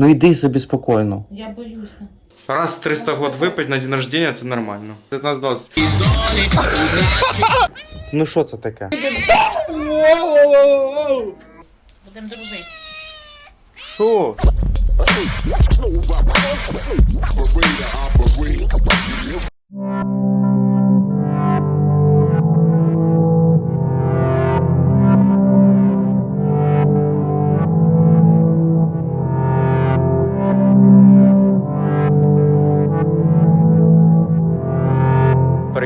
Ну йди собі спокійно. Я боюся. Раз 300 год випить на день рождения, це нормально. 15-20. Ну що це таке? Будемо дружити. Що?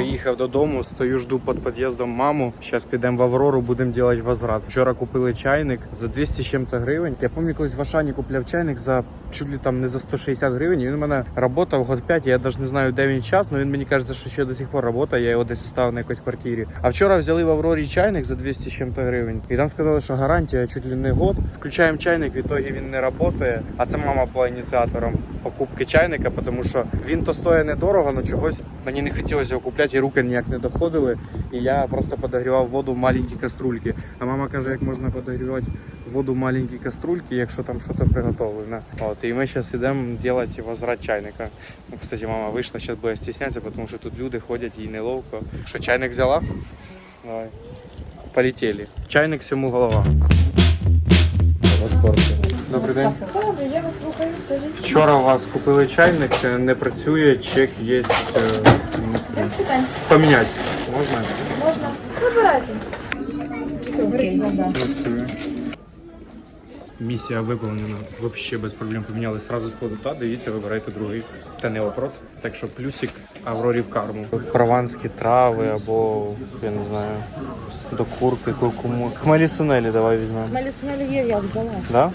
Приїхав додому, стою, жду під під'їздом маму. Зараз підемо в Аврору, будемо робити возврат. Вчора купили чайник за 200 чим-то гривень. Я пам'ятаю, колись в Ашані купляв чайник за чуть ли там не за 160 гривень. Він у мене працював год 5, я навіть не знаю, де він час, але він мені каже, що ще до сих пор працює, я його десь ставив на якійсь квартирі. А вчора взяли в Аврорі чайник за 200 чим-то гривень. І там сказали, що гарантія чуть ли не год. Включаємо чайник, в ітогі він не працює. А це мама була ініціатором покупки чайника, тому що він то стоїть недорого, але чогось мені не хотілося його купляти, і руки ніяк не доходили. І я просто подогрівав воду в маленькі каструльки. А мама каже, як можна подогрівати воду в маленькі каструльки, якщо там щось приготовлене. От, і ми зараз йдемо робити возврат чайника. Ну, кстати, мама вийшла, зараз буде стіснятися, тому що тут люди ходять, їй неловко. Що, чайник взяла? Давай. Полетели. Чайник всьому голова. Добрий день. Вчора у вас купили чайник, е, не працює, чек є. Поміняти. Можна? Можна. Вибирайте. Все, беріть вам, да. Місія виконана взагалі без проблем поміняли сразу з ходу. Та дивіться, вибирайте другий. Це не вопрос. Так що плюсик Аврорі в карму. Прованські трави або я не знаю. До курки, куркуму. Хмелі сунелі давай візьмемо. Малюсунелі є, я взяла. Да?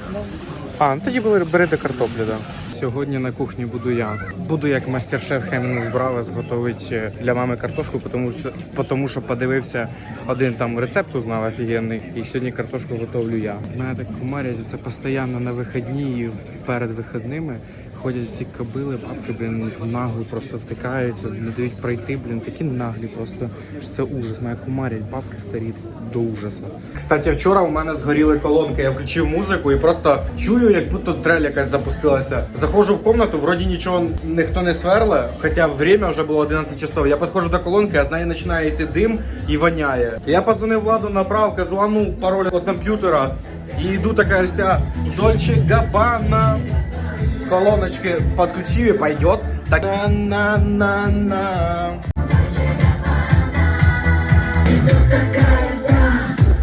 А, ну тоді бери до картоплі, да. Сьогодні на кухні буду я. Буду як мастер-шеф Хемінг з зготовить зготовити для мами картошку, тому що, тому що подивився один там рецепт узнав офігенний. І сьогодні картошку готовлю я. Мене так комарять, це постійно на вихідні і перед вихідними. Ходять ці кобили, бабки, блін, в наглу просто втикаються, не дають пройти, блін, такі наглі просто. що Це ужас. Мене кумарять, бабки старі до ужасу. Кстати, вчора у мене згоріли колонки. Я включив музику і просто чую, як будто трель якась запустилася. Заходжу в комнату, вроді нічого ніхто не сверле, хоча время вже було 11 часов. Я підходжу до колонки, а з неї починає йти дим і воняє. Я подзвонив владу направ, кажу, а ну пароль від комп'ютера. І йду така вся Дольче Габана. Колоночки подключив и пойдет. Так на-на-на-на.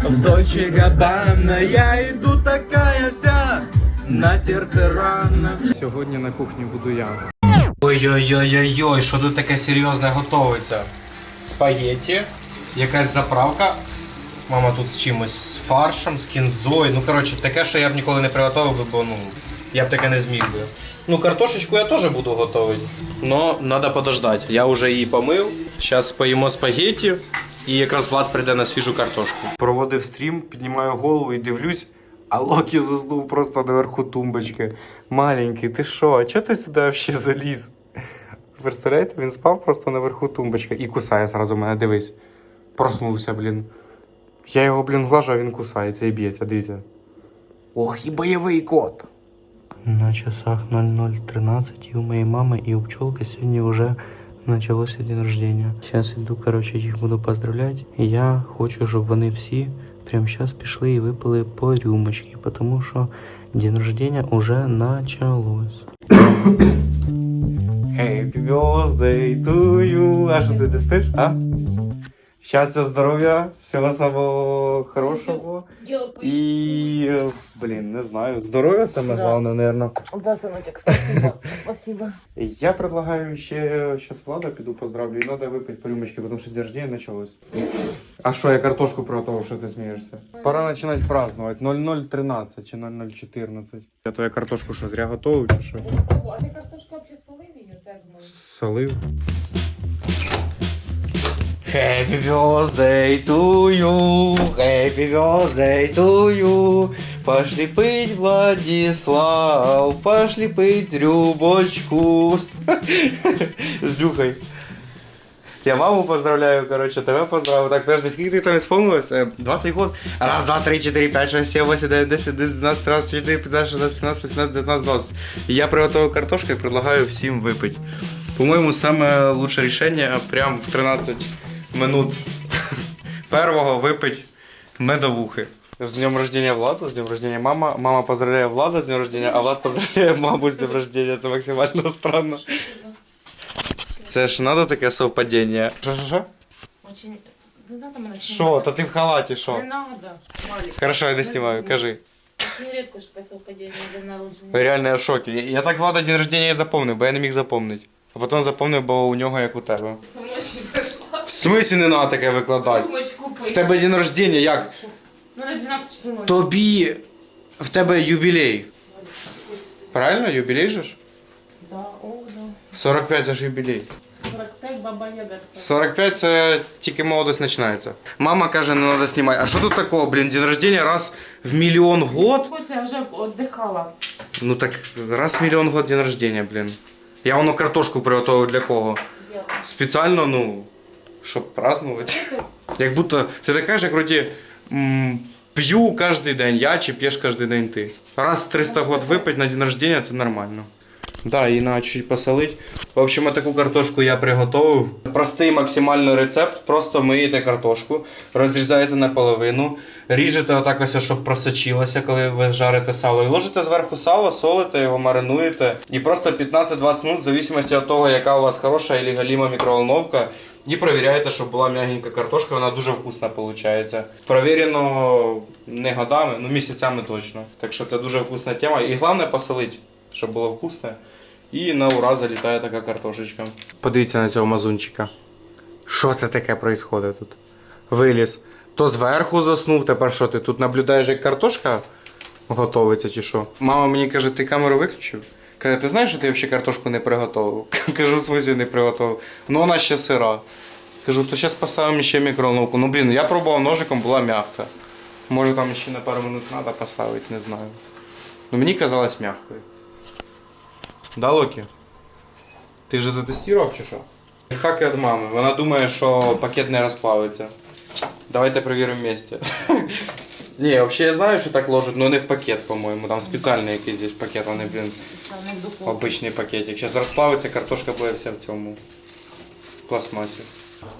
В Дольче Габбана я иду такая вся, на серце рана. Сьогодні на кухні буду я. Ой-ой-ой-ой-ой, що тут таке серйозне готовиться? Спагетті, якась заправка. Мама тут з чимось, з фаршем, з кінзою. Ну, коротше, таке, що я б ніколи не приготував, би, бо ну, я б таке не зміг би. Ну, картошечку я теж буду готувати. Но треба подождати. Я вже її помив. Зараз поїмо спагетті і якраз Влад прийде на свіжу картошку. Проводив стрім, піднімаю голову і дивлюсь, а Локі заснув просто наверху тумбочки. Маленький, ти що? А чого ти сюди взагалі заліз? Представляєте, він спав просто наверху тумбочки і кусає зразу мене, дивись. Проснувся, блін. Я його, блін, глажу, а він кусається і б'ється, дивіться. Ох, і бойовий кот. На часах 00.13 і у моєї мами, і у пчелки сьогодні вже почалося день рождения. Зараз іду, коротше, їх буду поздравляти. І я хочу, щоб вони всі прямо зараз пішли і випили по рюмочки, тому що день рождения уже началось. Happy birthday to you. А що ти не спиш, а? Щастя, здоров'я, всього самого хорошого. Дякую. І, е, блін, не знаю, здоров'я саме головне, наверное. Да, синочок, спасибо. Спасибо. Я предлагаю ще сейчас Влада піду поздравлю, і надо випити по рюмочке, потому що день рождения началось. А що, я картошку приготував, що ти смієшся? Пора починати праздновать. 0013 чи 0014. Я то я картошку що, зря готовий чи що? А ти картошку взагалі солив її? Це думаю. Солив. Happy birthday to you, happy birthday to you. Пошли пить, Владислав, пошли пить рюмочку. З Люхой. Я маму поздравляю, короче, тебе поздравляю. Так, подожди, скільки ти там исполнилось? Е, 20 год? Раз, два, три, четыре, пять, шесть, семь, восемь, девять, десять, одиннадцать, двенадцать, тринадцать, четыре, пятнадцать, шестнадцать, семнадцать, восемнадцать, девятнадцать, двадцать. И я приготовил картошку и предлагаю всем выпить. По-моему, самое лучшее решение прям в 13 минут первого выпить медовухи. С днем рождения Влада, с днем рождения мама. Мама поздравляє Влада з днем рождения, а Влад поздравляє маму з днем рождения. Це максимально странно. Це ж надо таке совпадіння. Що, що, що? Очень... Не надо мене Що? Та ти в халаті, що? Не надо. Малик. Хорошо, я не знімаю, кажи. Очень рідко ж таке совпадіння день народження. Реально я в шокі. Я, я так Влада день рождения і запомнив, бо я не міг запомнити. А потім запомнив, бо у нього як у тебе. Сумочі прийшла. В смислі не треба таке викладати? В тебе день рождения, як? Ну на 12 Тобі в тебе юбілей. Правильно? Юбілей же ж? Да, о, да. 45 це ж юбілей. 45 баба Яга. 45 це тільки молодость починається. Мама каже, не треба знімати. А що тут такого, блін, день рождения раз в мільйон год? Я вже віддихала. Ну так раз в мільйон год день рождения, блін. Я воно картошку приготував для кого? Спеціально, ну, щоб празднувати. Як будто ти така ж, як вроді п'ю кожен день я чи п'єш кожен день ти. Раз 300 год випити на день рождения це нормально. Да, і на чуть посолить. В общем, таку картошку я приготував. Простий максимально рецепт. Просто миєте картошку, розрізаєте наполовину, ріжете отак ось, щоб просочилося, коли ви жарите сало. І ложите зверху сало, солите його, маринуєте. І просто 15-20 минут, в зависимості від того, яка у вас хороша або галіма мікроволновка. І перевіряєте, щоб була м'ягенька картошка, вона дуже вкусна виходить. Провірено не годами, ну місяцями точно. Так що це дуже вкусна тема. І головне посолити, щоб було вкусне. І на ура залітає така картошечка. Подивіться на цього мазунчика. Що це таке відбувається тут? Виліз. То зверху заснув, тепер що ти тут наблюдаєш, як картошка готовиться чи що? Мама мені каже, ти камеру виключив? Каже, ти знаєш, що ти взагалі картошку не приготував? Кажу, в не приготував. Ну вона ще сира. Кажу, то зараз поставимо ще мікроволновку. Ну блін, я пробував ножиком, була м'яка. Може там ще на пару минут треба поставити, не знаю. Ну мені казалось м'якою. Да, Локі? Ти вже затестував чи що? Хаки від мами. Вона думає, що пакет не розплавиться. Давайте перевіримо вместе. Ні, взагалі я знаю, що так ложать, але не в пакет, по-моєму. Там спеціальний якийсь здесь пакет, а не, блін, обичний пакетик. Зараз розплавиться, картошка буде вся в цьому пластмасі.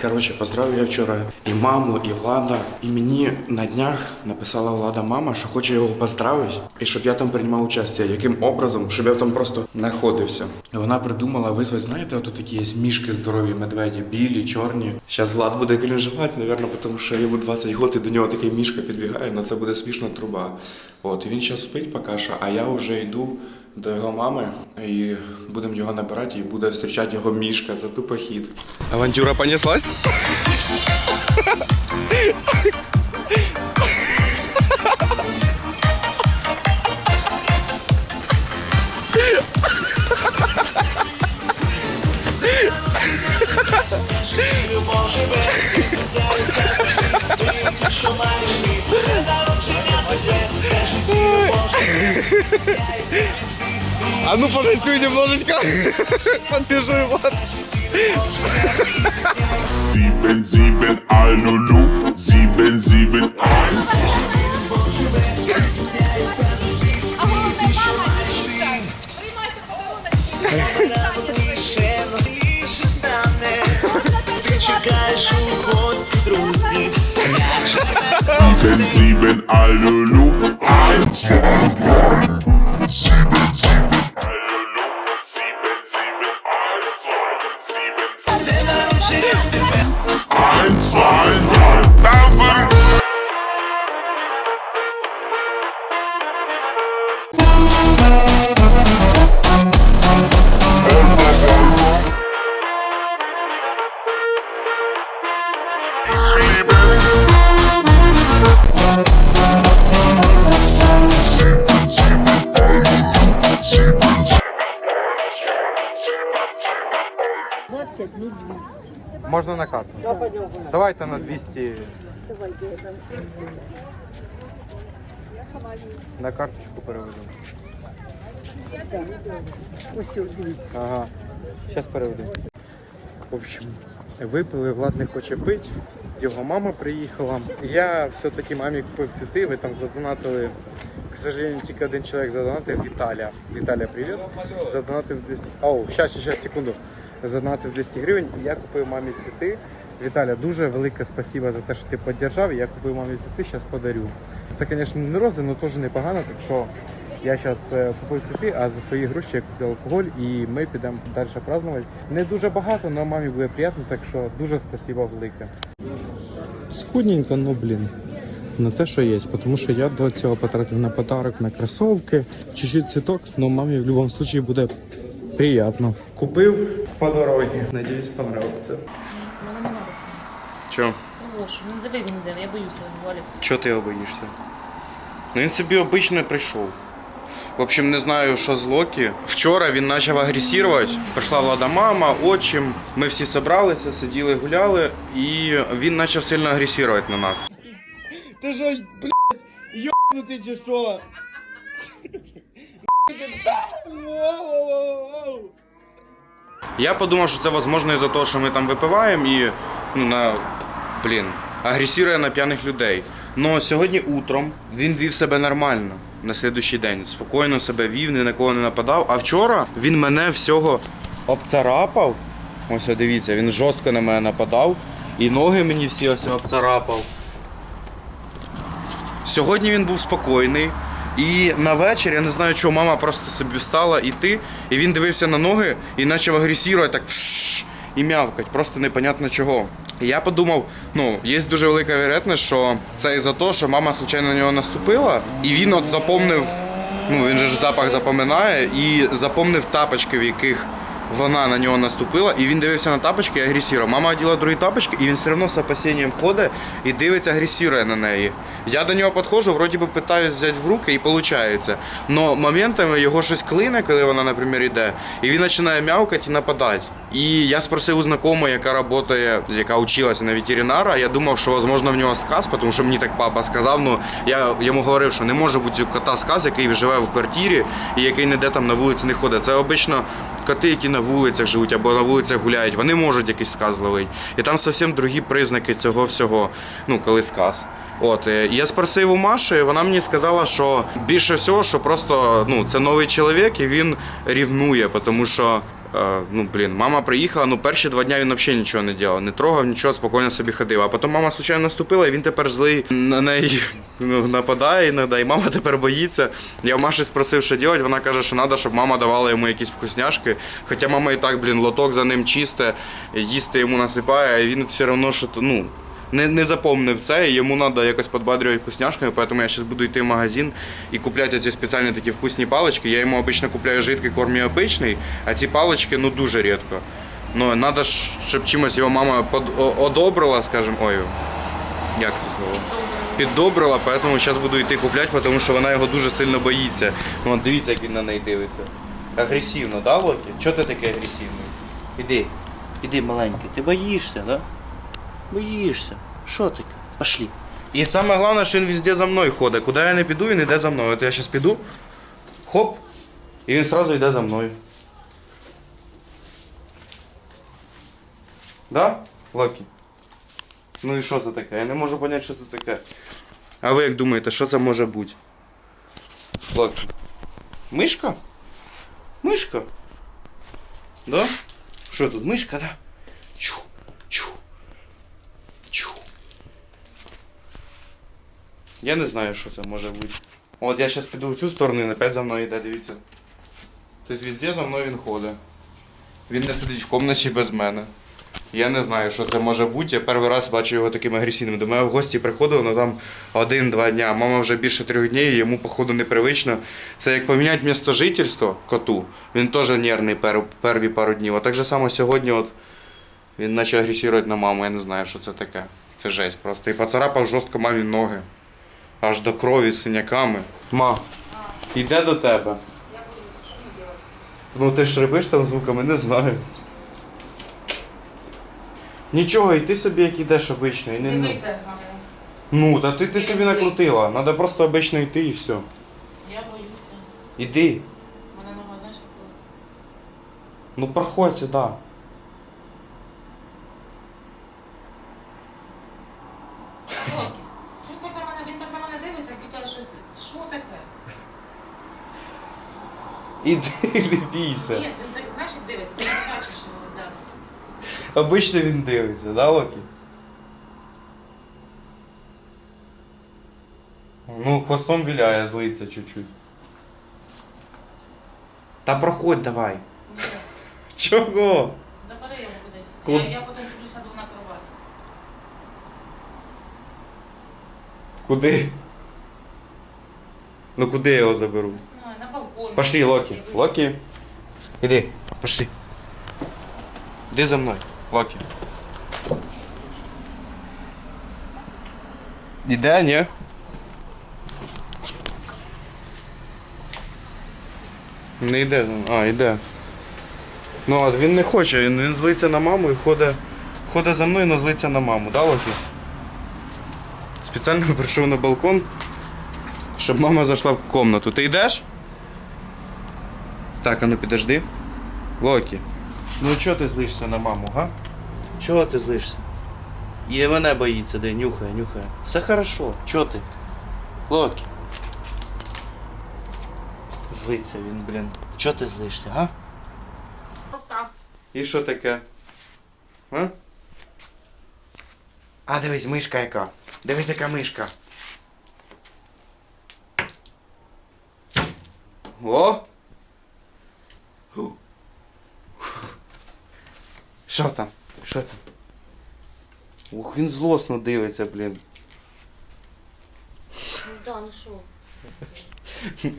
Коротше, поздравив я вчора і маму, і Влада. І мені на днях написала Влада мама, що хоче його поздравити, і щоб я там приймав участь. Яким образом, щоб я там просто знаходився. Вона придумала визвати, знаєте, ото такі є мішки здорові, медведі, білі, чорні. Зараз Влад буде крінжувати, мабуть, тому що йому 20 років, і до нього такий мішка підбігає, але це буде смішна труба. От, і він зараз спить поки що, а я вже йду до його мами і будемо його набирати, і буде зустрічати його мішка. Це тупо хід. Авантюра понеслась? А ну потанцуй немножечко. Подвяжу его. Sieben, sieben, Alulu, sieben, sieben, eins. Sieben, sieben, Alulu, eins. Eins, Можно на карту? Давайте на 200. На карточку переведемо. Ось, о, дивіться. Ага. Сейчас переведу. В общем, Випили, Влад не хоче пити, його мама приїхала. Я все-таки мамі купив цвіти, ви там задонатили. К сожалению, тільки один чоловік задонатив, Віталя. Віталя, привіт. Задонатив 200... Оу, щас, щас, секунду. Задонатив 200 гривень і я купив мамі цвіти. Віталя, дуже велике спасибо за те, що ти підтримав. Я купив мамі цвіти, зараз подарю. Це, звісно, не рози, але теж непогано, так що я зараз купив цвіти, а за свої гроші я купив алкоголь і ми підемо далі празднувати. Не дуже багато, але мамі буде приємно, так що дуже спасибо велике. Скудненько, ну блін. На те, що є, тому що я до цього потратив на подарок, на кросовки, чуть-чуть цвіток, але мамі в будь-якому випадку буде приємно. Купив по дорозі. Надіюсь, понравиться. Мене не треба. Чо? Ну, що, ну диви він йде, я боюся, Валік. Чого ти його боїшся? Ну він собі обично прийшов. В общем, не знаю, що з Локі. Вчора він почав агресувати. Прийшла влада мама, отчим. Ми всі зібралися, сиділи, гуляли, і він почав сильно агресувати на нас. Ти що, блядь, йобнутий чи що? Я подумав, що це можливо із-за того, що ми там випиваємо і ну, на блін, агресує на п'яних людей. Но сьогодні утром він вів себе нормально на слідуючий день. Спокійно себе вів, ні на кого не нападав. А вчора він мене всього обцарапав. Ось дивіться, він жорстко на мене нападав. І ноги мені всі ось обцарапав. Сьогодні він був спокійний. І на вечір, я не знаю, чого мама просто собі встала іти, і він дивився на ноги і почав агресувати так «Вшш» і мявкать, просто непонятно чого. І я подумав, ну, є дуже велика вірогідність, що це із-за того, що мама случайно на нього наступила, і він от запомнив, ну він же ж запах запоминає, і запомнив тапочки, в яких вона на нього наступила, і він дивився на тапочки і агресував. Мама оділа другі тапочки, і він все одно з опасінням ходить і дивиться, агресує на неї. Я до нього підходжу, вроді би питаюсь взяти в руки, і виходить. Но моментами його щось клине, коли вона, наприклад, йде, і він починає м'явкати і нападати. І я спросив у знайомої, яка працює, яка училася на ветеринара. Я думав, що можливо в нього сказ, тому що мені так папа сказав. Ну я йому говорив, що не може бути у кота сказ, який живе в квартирі і який ніде там на вулиці не ходить. Це обично коти, які на вулицях живуть або на вулицях гуляють, вони можуть якийсь сказ ловити. І там зовсім другі признаки цього всього, ну коли сказ. От е, я спросив у Маші, вона мені сказала, що більше всього, що просто ну це новий чоловік і він рівнує, тому що. Е, Ну, блін, мама приїхала, ну перші два дні він взагалі нічого не робив, не трогав, нічого, спокійно собі ходив. А потім мама случайно наступила, і він тепер злий на неї ну, нападає іноді, і мама тепер боїться. Я в Маші спросив, що робити, вона каже, що треба, щоб мама давала йому якісь вкусняшки. Хоча мама і так, блін, лоток за ним чисте, їсти йому насипає, а він все одно, що ну, не, не запомнив це, і йому треба якось підбадрювати вкусняшками, тому я зараз буду йти в магазин і купляти ці спеціальні такі вкусні палички. Я йому обично купляю жидкий корм і обичний, а ці палички ну дуже рідко. Ну, треба, щоб чимось його мама под, одобрила, скажімо, ой, як це слово? Піддобрила, тому зараз буду йти купляти, тому що вона його дуже сильно боїться. Ну, дивіться, як він на неї дивиться. Агресивно, да, Локі? Чого ти такий агресивний? Іди, іди маленький, ти боїшся, да? Боїшся. Що таке? Пошли. І саме головне, що він везде за мною ходить. Куди я не піду, він йде за мною. От я зараз піду, хоп, і він одразу йде за мною. Да, Локі? Ну і що це таке? Я не можу зрозуміти, що це таке. А ви як думаєте, що це може бути? Локі. Мишка? Мишка? Да? Що тут, мишка, да? Чу. Чу. Я не знаю, що це може бути. От я зараз піду в цю сторону, і опять за мною йде, дивіться. Тобто везде за мною він ходить. Він не сидить в кімнаті без мене. Я не знаю, що це може бути. Я перший раз бачу його таким агресивним. До мене в гості приходив, ну там один-два дня. Мама вже більше трьох днів, йому, походу, непривично. Це як поміняти місто жительства коту. Він теж нервний пер, перві пару днів. А так же само сьогодні от він почав агресувати на маму, я не знаю, що це таке. Це жесть просто. І поцарапав жорстко мамі ноги. Аж до крові з синяками. Ма, йде до тебе. Ну ти ж рибиш там звуками, не знаю. Нічого, і ти собі як ідеш обично. І не, ну. Дивися, Галя. Ну, та ти, ти собі накрутила. Надо просто обично йти і все. Я боюся. Іди. Мене нога, знаєш, як коли? Ну проходь сюди. Не бійся. Ні, він так, знаєш, як дивиться, ти не бачиш його розгляду. Обично він дивиться, да, Локі? Ну, хвостом віляє, злиться чуть-чуть. Та проходь давай. Ні, Чого? забери його кудись. Куд- Я, я потім піду сяду на кровать. Куди? Ну куди я його заберу? Не знаю. Пошли, Локі. Локі. Іди, пошли. Іди за мною, Локі. Іде, ні? Не йде. А, йде. Ну, а він не хоче, він, він злиться на маму і ходить, ходить за мною, але злиться на маму, да, Локі? Спеціально прийшов на балкон, щоб мама зайшла в комнату. Ти йдеш? Так, а ну підожди. Локі. Ну чого ти злишся на маму, га? Чого ти злишся? І мене боїться, де нюхає, нюхає. Все хорошо. Чого ти? Локі. Злиться він, блін. Чого ти злишся, га? І що таке? А? А дивись, мишка яка. Дивись, яка мишка. О! Що там? Що там? Ух, він злосно дивиться, блін. Ну да, ну що?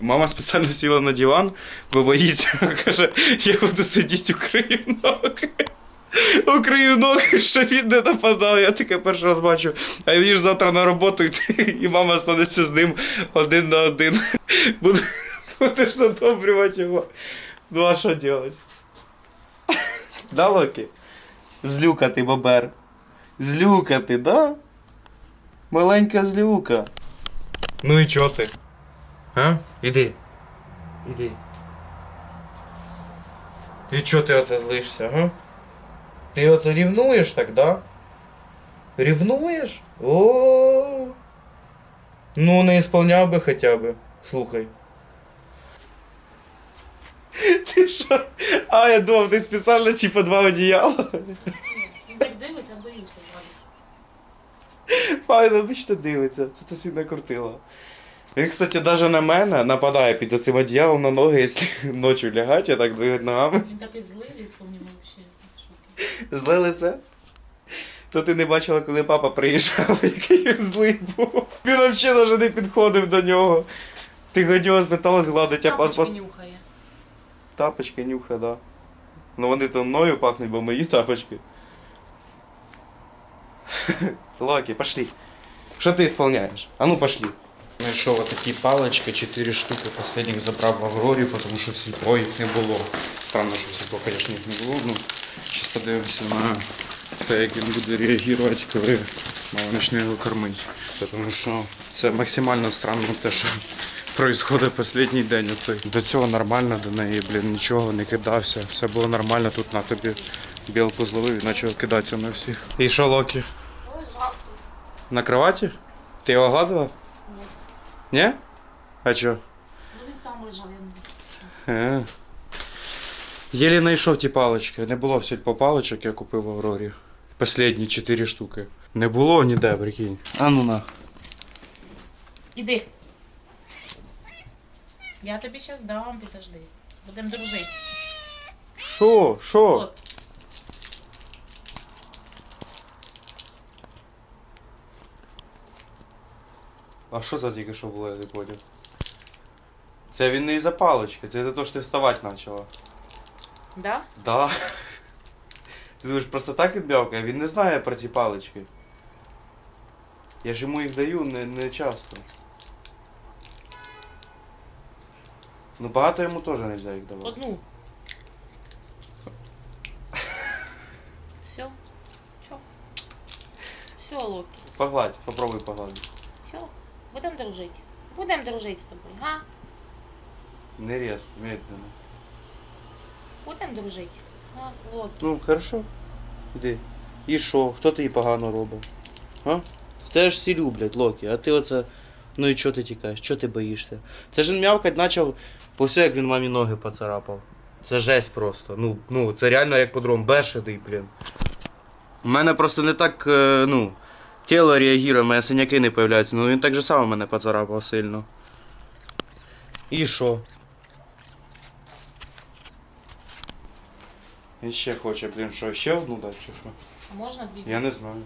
Мама спеціально сіла на диван, бо боїться. Каже, я буду сидіти укрию ноги. Укрию ноги, щоб він не нападав. Я таке перший раз бачу. А він ж завтра на роботу йти, і мама станеться з ним один на один. Буде- Будеш задобрювати його. Ну а що робити? Да, Локі? Злюка ти, бобер. Злюка ти, да? Маленька злюка. Ну і чого ти? А? Іди. Іди. І чого ти оце злишся, га? Ти оце рівнуєш так, да? Рівнуєш? О. Ну, не ісполняв би хоча б. Слухай. Ти що? А, я думав, ти спеціально типа два одіяла. Він так дивиться, боюся, Валя. Файно обично дивиться, це ти сильно крутила. Він, кстати, навіть на мене нападає під оцим одіялом на ноги, якщо ночі лягати, я так двигать ногами. Він такий злий лицо в нього взагалі. Зле лице? То ти не бачила, коли папа приїжджав, який він злий був. Він взагалі навіть не підходив до нього. Ти хотіла спиталась гладить, а Тапочки папа нюхає. Тапочки нюха, да. Ну вони то мною пахнуть, бо мої тапочки. Локи, пошли. Що ти исполняєш? А ну пошли. Знайшов такі палички, 4 штуки, последніх забрав в Аврорі, тому що в сільпо їх не було. Странно, що в сільпо, звісно, їх не було. Ну, зараз подивимося на те, як він буде реагувати, коли мама почне його кормити. Тому що це максимально странно те, що відбувається останній день. Оцей. До цього нормально, до неї, блін, нічого не кидався. Все було нормально, тут на тобі білку зловив і почав кидатися на всіх. І що, Локі? На кроваті? Ти його гладила? Ні. Ні? А чо? Ну він там лежав, я Е. Єлі знайшов ті палички. Не було в сільпо паличок, я купив в Аврорі. Последні 4 штуки. Не було ніде, прикинь. А ну на. Іди. Я тобі зараз дам, підожди. Будемо дружити. Що? Що? От. А що за тільки що було, я не поняв. Це він не із-за палички, це із-за того, що ти вставати почала. Да? Да. Ти думаєш, просто так він м'явкає, він не знає про ці палички. Я ж йому їх даю не, не часто. Ну багато йому теж не можна їх давати. Одну. Все. Чо? Все, Локі. Погладь, попробуй погладити. Все. Будемо дружити. Будемо дружити з тобою, га? Не різко, медленно. Будемо дружити. А, Локі. Ну, хорошо. Іди. І що? Хто тобі погано робить? А? Те ж всі люблять, Локі, а ти оце. Ну і чого ти тікаєш? Чого ти боїшся? Це ж він м'явкать почав, по все, як він мамі ноги поцарапав. Це жесть просто. Ну, ну це реально як подром, бешений, блін. У мене просто не так, е, ну, тіло реагує, у мене синяки не появляються. Ну він так же само мене поцарапав сильно. І що? Він ще хоче, блін, що, ще одну дати чи що? А можна дві? Я не знаю.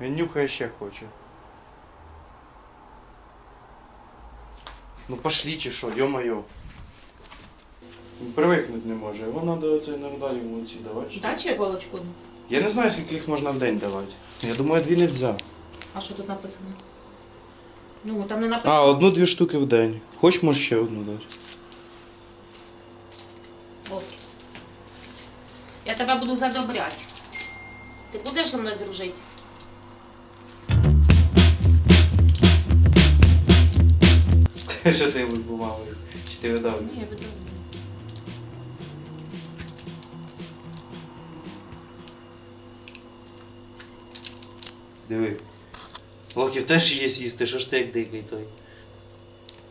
Він нюхає ще хоче. Ну пошлі чи що, йо-моє. Привикнути не може. Його треба оце іногда йому ці давати. що ли? Дай. Я не знаю, скільки їх можна в день давати. Я думаю, дві не можна. А що тут написано? Ну, там не написано. А, одну-дві штуки в день. Хоч можеш ще одну дати. Окей. Я тебе буду задобряти. Ти будеш зі мною дружити? Що ти вибував? Чи ти видав? Ні, я буду. Диви. Локів теж є їсти, що ж ти як дикий той?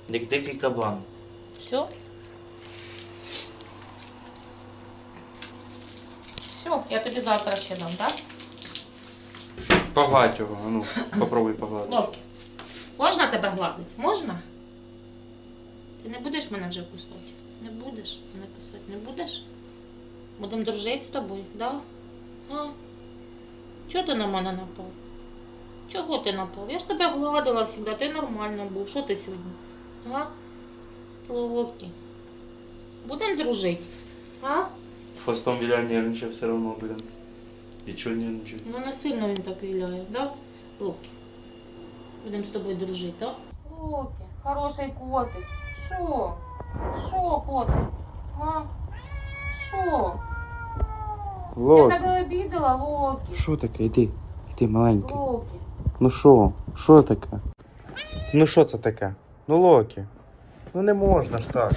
Як дикий кабан. Все? Все, я тобі завтра ще дам, так? Погладь його, а ну, попробуй погладити. Локі. Можна тебе гладити? Можна? Ти не будеш мене вже кусати? Не будеш мене кусати? Не будеш? Будемо дружити з тобою, да? А? Чого ти на мене напав? Чого ти напав? Я ж тебе гладила завжди, ти нормально був. Що ти сьогодні? А? Локі. Будемо дружити? А? Хвостом віля нервничав все одно, блін. І чого нервничав? Ну не сильно він так віляє, да? Локі. Будемо з тобою дружити, так? Локі, хороший котик. Що? Що, котик? А? Що? Я тебе обідала, Локі. Що таке? Йди. Йди, маленький. Локі. Ну що? Що таке? Ну що це таке? Ну Локі. Ну не можна ж так.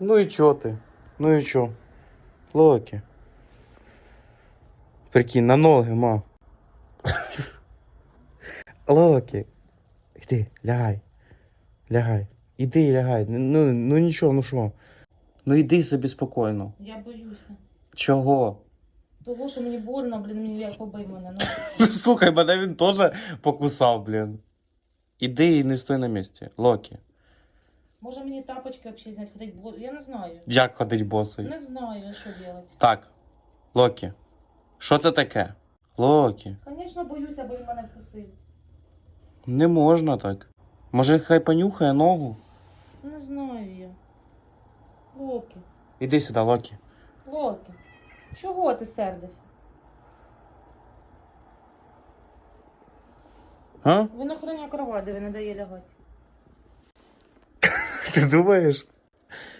Ну і чо ти? Ну і чо? Локі. Прикинь, на ноги, ма. Локі. Іди, лягай. Лягай. Іди, і лягай. Ну, ну нічого, ну що? Ну іди собі спокійно. Я боюся. Чого? Того, що мені больно, блін, мені як побий мене. Слухай, мене він теж покусав, блін. Іди і не стой на місці. Локі. Може мені тапочки взагалі зняти, ходить, бо я не знаю. Як ходить босий? Не знаю, що робити. Так. Локі. Що це таке? Локі. Звісно, боюся, бо він мене вкусив. Не можна так. Може, хай понюхає ногу? Не знаю я. Локі. Іди сюди, Локі. Локі. Чого ти сердишся? А? Він охороняє кровать, де він не дає лягати. Ти думаєш?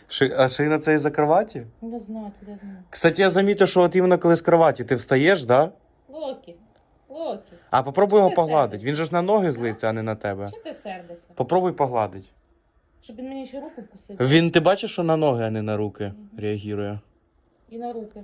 Ши... А шина це із-за кроваті? Не знаю, куди знаю. Кстати, я замітив, що от іменно коли з кроваті ти встаєш, да? Локі. Локі. А попробуй його Ти погладити. сердишся. Він же ж на ноги злиться, а не на тебе. Чого ти сердишся? Попробуй погладити. Щоб він мені ще руку вкусив. Він ти бачиш, що на ноги, а не на руки реагує. І на руки.